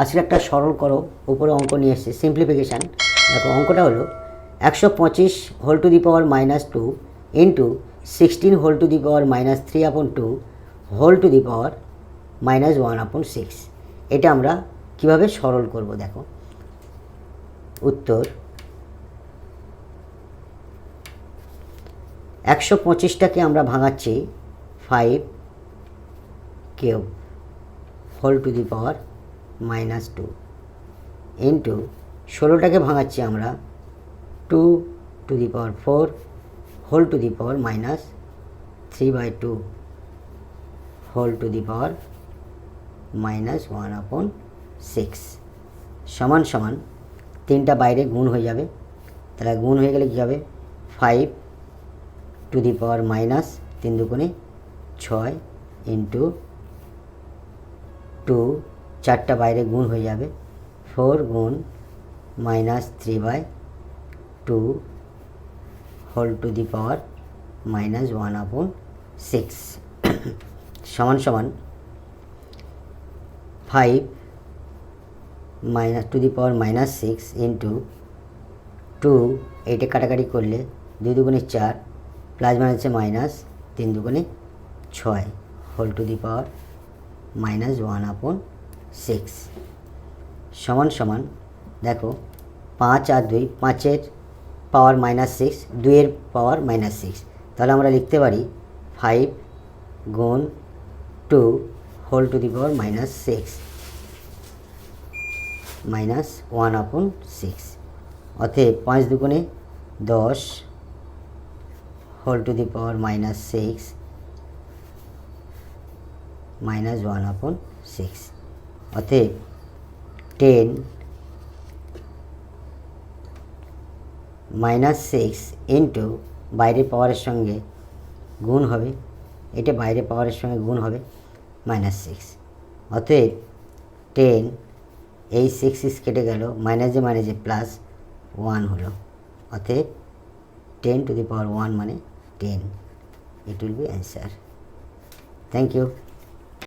আজকে একটা সরল করো, উপরে অঙ্ক নিয়ে এসেছি সিম্পলিফিকেশান দেখো, অঙ্কটা হলো একশো পঁচিশ whole to the power minus two into sixteen whole to the power minus three upon two whole to the power minus one upon six এটা আমরা কীভাবে সরল করব, দেখো। উত্তর, একশো পঁচিশটাকে আমরা ভাঙাচ্ছি five cube whole to the power minus two into ষোলোটাকে ভাঙাচ্ছি আমরা two to the power four whole to the power minus three by two whole to the power minus one upon six সমান সমান তিনটা বাইরে গুণ হয়ে যাবে। তাহলে গুণ হয়ে গেলে কী হবে? Five to the power minus তিন দুগুণে ছয় ইন্টু টু চারটা বাইরে গুণ হয়ে যাবে। ফোর গুণ minus three by two whole to the power minus one upon six. সমান সমান five minus to the power minus six into two. এইটা কাটাকাটি করলে দুই দুগুণে চার প্লাস মাইনাসে মাইনাস তিন দুগুণে ছয় whole to the power minus one upon six সমান সমান, দেখো, পাঁচ আর দুই, পাঁচের পাওয়ার মাইনাস সিক্স দুইয়ের পাওয়ার মাইনাস সিক্স তাহলে আমরা লিখতে পারি ফাইভ গুণ two whole to the power minus six minus one upon six অতএব পাঁচ দুগুণে দশ whole to the power minus six minus one upon six অতএব টেন মাইনাস সিক্স ইন্টু বাইরের পাওয়ারের সঙ্গে গুণ হবে। এটা বাইরের পাওয়ারের সঙ্গে গুণ হবে মাইনাস সিক্স অতএব টেন এই সিক্স সিক্স কেটে গেল মাইনাসে মাইনাসে প্লাস ওয়ান হলো। অতএব ten to the power one মানে ten it will be answer thank you